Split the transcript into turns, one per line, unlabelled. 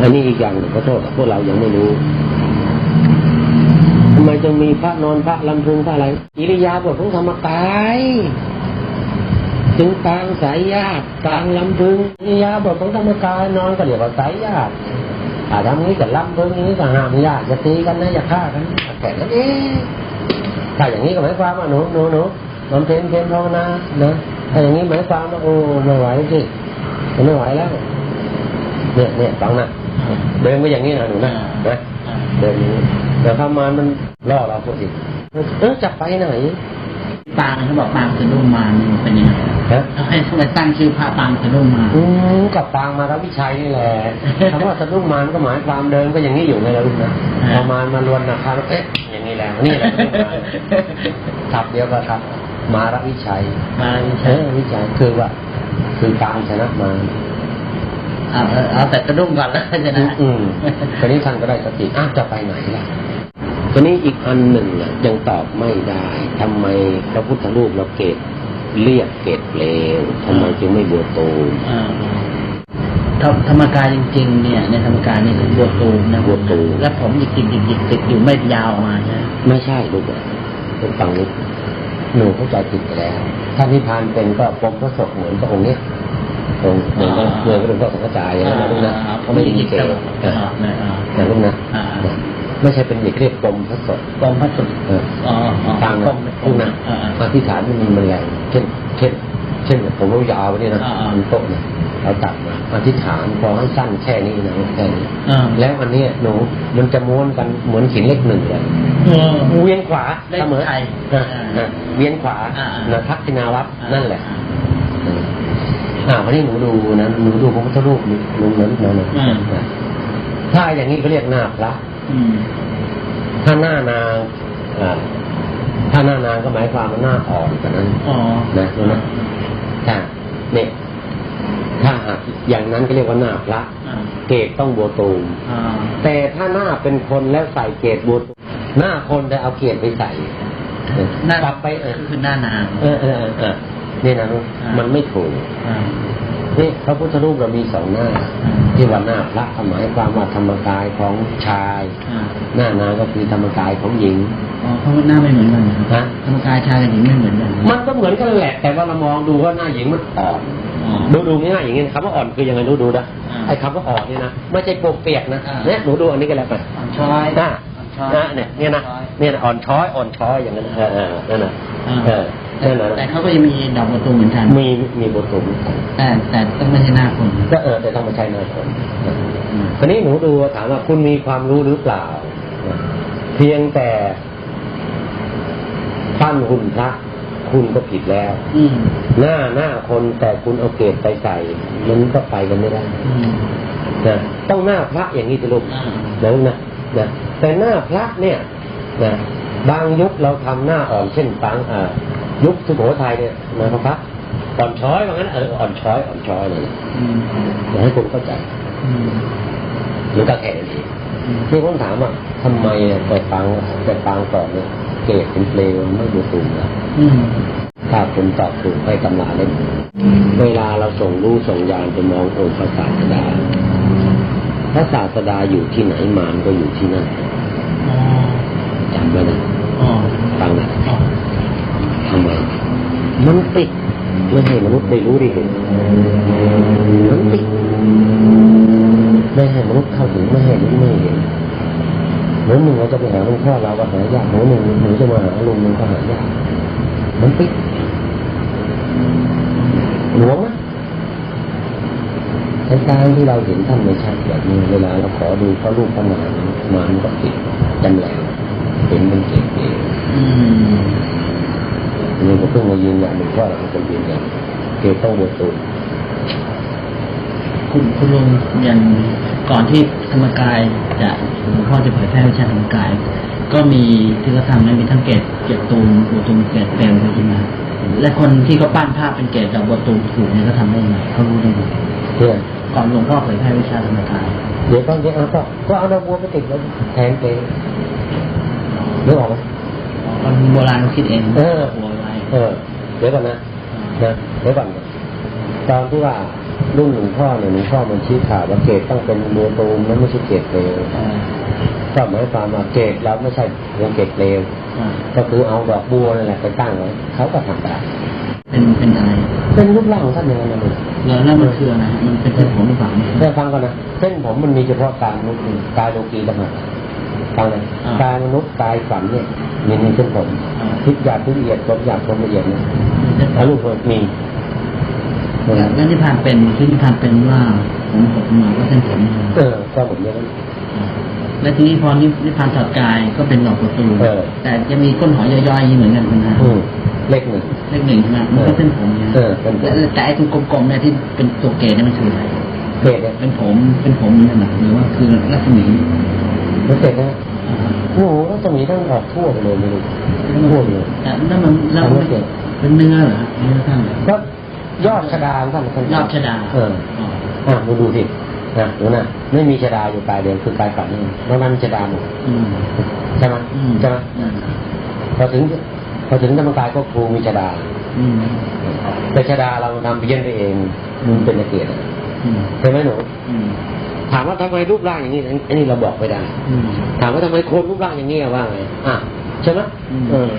อันนี้อีกอย่างหนึ่งขอโทษพวกเรายังไม่รู้ทำไมจึงมีพระนอนพระลำพึงพระอะไรอิริยาบถของธรรมกายจึงกลางสายญาติกลางลำพึงอิริยาบถของธรรมกายนอนก็เรียกว่าสายญาติถ้าทำนี้กับลำพึงงนี้ก็ห้ามญาติจะตีกันนะอย่าฆ่ากันแค่นั้นเองถ้าอย่างนี้ก็หมายความว่าหนูหนูหนูบำเพ็ญเพียรภาวนานะถ้าอย่างนี้หมายความว่าโอ้ไม่ไหวสิไม่ไหวแล้วเนี่ยเนี่ยฟังนะ เดินไปอย่างนี้นะหนูนะนะเดินอย่างนี้แต่ถ้ามันมันล่อเราพวกอีกเออจะไปไหน
ปางเขาบอกปางสะดุ้งมารมันเป็นยังไง
ฮะ
ทำไมทำไมตั้งชื่อพระปางสะดุ้งมาร
อืมกับปางมารับวิชัยนี่แหละคำว่าสะดุ้งมารก็หมายความเดินก็อย่างนี้อยู่ไงล่ะลูกนะพอมารมาลวนนะครัเอ๊ะอย่างนี้แหละนี่แหละสะดุ้งมารทับเดียวก็ทับ มารับวิชัย
มา
เอ
ใช่
อวิชัยคือว่า คือการชนะมาร
เอาเอาเอาแต่สะดุ้งก่อนแล้วจะนะ
อืมตอนนี้ท่านก็ได้สติอ้าวจะไปไหนล่ะตอนนี้อีกอันหนึ่งอะยังตอบไม่ได้ทำไมพระพุทธรูปเราเกตเรียกเกตเปลวทำไมจึงไม่บวชตูม
อ่าธรรมธรรมกายจริง ๆ เนี่ย ในธรรมกายนี่คือบวชตูมนะ
บวชตูม
แล้วผมหยิกหยิกหยิกหยิกติดอยู่ไม่ยาวออกมาใช่ไหม
ไม่ใช่ลูกอะเป็นฟังนี้หนูเข้าใจผิดไปแล้ว ถ้านิพพานเป็นก็ปมพระศพเหมือนพระองค์เนี้ย องค์เหมือนกับเหมือนกับหลวงพ่อสังฆจายอย่างนั้นนะลูกนะ
อ่าผม
ไม่
หยิกห
มี
ยิก
เก
ต
ศ
ลอด
อ่า
อ่านะอ่า
นะลูกนะ
อ่า
ไม่ใช่เป็นเด็กเรียกปมพระศพ
กองพระสุด
เออ
อ๋ออ๋อ
ต่าง
ก
กั
อนง
พวกนั้น
อ่า
อธิษฐานมันมีมันแรงเช่นเช่นเช่นผมรู้ยาวนี่นะ
อ่าอ่า
มันโต๊ะเนี่ยเราตัดมาอธิษฐานพอให้สั้นแค่นี้นะแค่นี้
อ่า
แล้วอันเนี้ยหนูมันจะม้วนกันเหมือนหินเล็กหนึ่งเลย
เออ
เวียนขวา
เลข
เสมอ
ไทย
อะ
อ่า
อะเวียนขวา
อ่าอ่า
นะทักษิณาวัตรนั่นแหละ
อ่า
เออ อ่าวันนี้หนูดูนะหนูดูพระพุทธรูปนี่หนูนั้นนะนะ
อืม
นะถ้าอย่างนี้เขาเรียกหน้าพระ
อืม
ถ้าหน้านางอ่าถ้าหน้านางก็หมายความว่าหน้าอ่อนกว่านั้น
อ๋อ
นะรู้ไหมถ้าเนี่ยถ้าหากอย่างนั้นก็เรียกว่าหน้าพระ
อ่า
เกตต้องบัวตูม
อ่า
แต่ถ้าหน้าเป็นคนแล้วใส่เกตบัวตูมหน้าคนจะเอาเกตไปใส่เออ
หน้าก
ลับไปเออ
คือหน้านาง
เออเออเออเออ นี่นะลูก
อ่ามั
มันไม่ถูก
อ่า
นี่พระพุทธรูปเรามีสองหน้า
อ่า
ที่ว่าหน้าพระหมายความว่าธรรมกายของชาย
อ่า
หน้านางก็คือธรรมกายของหญิง
อ๋อเพราะว่าหน้าไม่เหมือนกันนะ
ฮะ
ธรรมกายชายกับหญิงไม่เหมือนกัน
มันก็เหมือนกันแหละ แต่ว่าเรามองดูว่าหน้าหญิงมันอ่อน
อ๋อ
ดูดูง่ายๆอย่างนี้คำว่าอ่อนคือยังไงรู้ดูนะ
อ่า
ไอ้คำว่าอ่อนนี่นะไม่ใช่โปกเปียกนะ
อ่า
เนี่ยหนูดูอันนี้ก็แล้วกัน
อ่อนช้อย
หน้า
อ่อนช้อย
หน้าเนี่ยเนี่ยนะเนี่ยนะอ่อนช้อยอ่อนช้อยอย่างนั้นเออเออนั่นน่ะ
อ่า
เออนั่นน่ะ
แต่เขาก็ยังมีดอกประตูเหมือนกัน
มีมีบทสวดเหมือนกัน
แต่แต่ต้องไม่ใช่หน้าคน
ก็เออแต่ต้องมาใช้หน้าคน
อืม
ทีนี้หนูดูถามว่าคุณมีความรู้หรือเปล่า เพียงแต่ปั้นหุ่นพระคุณก็ผิดแล้ว
อืม
หน้าหน้าคนแต่คุณเอาเกศไปใส่มันก็ไปกันไม่ได้
อืม
นะต้องหน้าพระอย่างนี้จะลูก
อ่า
นะลูกนะนะแต่หน้าพระเนี่ยนะบางยุคเราทำหน้าอ่อนเช่นปังอ่า ยุคสุโขทัยเนี่ยนะครับพระอ่อนช้อยว่างั้นเอออ่อนช้อยอ่อนช้อยเลย
อืม
อยากให้คุณเข้าใจ
อืม
มันก็แค่นั้นเอง
อืม
ที่ผมถามว่าทำไมอะแต่ปังแต่ปังก่อนเนี่ยเกศเป็นเปลวไม่ดูสูงนะ
อืม
ถ้าคุณตอบถูกให้ตำราเล่นเวลาเราส่งรู้ส่งยานไปมององค์พระศาสดาพระศาสดาอยู่ที่ไหนมารก็อยู่ที่นั่น
อ๋อ
จำไว้นะ
อ๋อ
ฟังนะ
อ๋อ
ทำไมมันติดไม่ให้มนุษย์ได้รู้ได้เห็นมันติดไม่ให้มนุษย์เข้าถึงไม่ให้รู้ไม่เห็นเหมือนหนึ่งเราจะไปหาหลวงพ่อเราก็หายากเหมือนหนึ่งหนูจะมาหาลุงมันก็หายากมันติดหลวงนะในการที่เราเห็นท่านไม่ชัดแบบนี้เวลาเราขอดูพระรูปพระนามมามันก็ติดจำแหลงเห็นเป็นเกศเอง
อืม
นี่ก็เพิ่งมายืนยันหนึ่งว่าเราเป็นยืนยันเกศต้องบวชตูน
คุณคุณลุงอย่างก่อนที่ธรรมกายจะหลวงพ่อจะเผยแพร่วิชาธรรมกาย ก็มีที่เขาทำนั้นมีทั้งเกตเกตตูมบัวตูมเกตเต็มใช่ไหมและคนที่เขาปั้นภาพเป็นเกตจากบัวตูมถูกเนี่ยเขาทำได้ยังไงเขารู้ได้ไง
เนี่ย
ก่อนหลวงพ่อเผยแพร่วิชาธรรมกาย
เดี๋ยวต้องเดี๋ยวเอาก็ก็เอาดอกบัวไปติดแล้วแทนเกศนึกออกไหม
คนโบราณเขาคิดเอง
เออ
หัวไว้
เออเดี๋ยวก่อนนะนะเดี๋ยวก่อนตอนที่ว่ารุ่นหลวงพ่อเนี่ยหลวงพ่อมันชี้ข่าวว่าเกตต้องเป็นบัวตูมนะไม่ใช่เกตเลว
อ่า
ก็หมายความว่าเกตแล้วไม่ใช่เรื่องเกตเลว
อ่า
ก็คือเอาดอกบัวนั่นแหละไปตั้งไว้เขาก็ทำได้
เป็นเป็นอะไร
เป็นรูปร่างของท่านอย่างนั้นนะลูก
แล้วแล้วมันคืออะไรมันเป็นเส้นผมหรือเปล่าเนี่ย
ได้ฟังก่อนนะเส้นผมมันมีเฉพาะกายมนุษย์นี่กายโลกีต่างหากฟังเลย
อ่า
กายมนุษย์กายฝันเนี่ย มีมีเส้นผม
อ่า
ทุกอย่างทุกละเอียดทุกอย่างทุกละเอียดเนี่ย
เส้นผ
แล้ว
ม
ลูกเปิดมี
แล้วแล้วที่ผ่านเป็นที่ที่ผ่านเป็นว่าผมหดมาก็เส้นผมเนี่ย
เออก็ผมเนี่ยนะ
แล้วทีนี้พอนินิพพานถอดกายก็เป็นดอกประตู
เออ
แต่จะมีก้นหอยย่อยๆเหมือนกันนะ
อืมเลขหนึ่ง
เลขหนึ่งใช่ไหมมันก็เส้นผมเนี่ย
เออเป็นผม
แต่แต่ไอ้ตรงกลมๆเนี่ยที่เป็นตัวเกศเนี่ยมันคืออะไร
เกตเนี่ย
เป็นผมเป็นผมเหมือนกันเหรอหรือว่าคือลักษณะ
มันเกตนะ โอ้โหแล้วจะมีทั้งออกทั่วไปเลยไม่รู้ทั่วเลย
แต่แล้วมันแล้วมันเป็นเนื้อเหรอเนื้อท่านเหรอ
ก็ยอดชะดาท่านท่าน
ยอดชดา
เอออะดูดูสินะดูนะไม่มีชะดาอยู่กายเดียวคือกายฝันนี่นอกนั้นมีชะดาหมด
อืม
ใช่ไหม
อืม
ใช่ไหม
อืม
พอถึงพอถึงธรรมกายก็ครูมีชะดา
อืม
แต่ชะดาเราทำไปเย็นไปเองมันเป็นอาเกียรติ
อืม
ใช่ไหมหนู
อืม
ถามว่าทำไมรูปร่างอย่างนี้อันนี้เราบอกไม่ได้
อืม
ถามว่าทำไมโคนรูปร่างอย่างนี้อะว่าไงอะใช่ไหม
อืม
เออ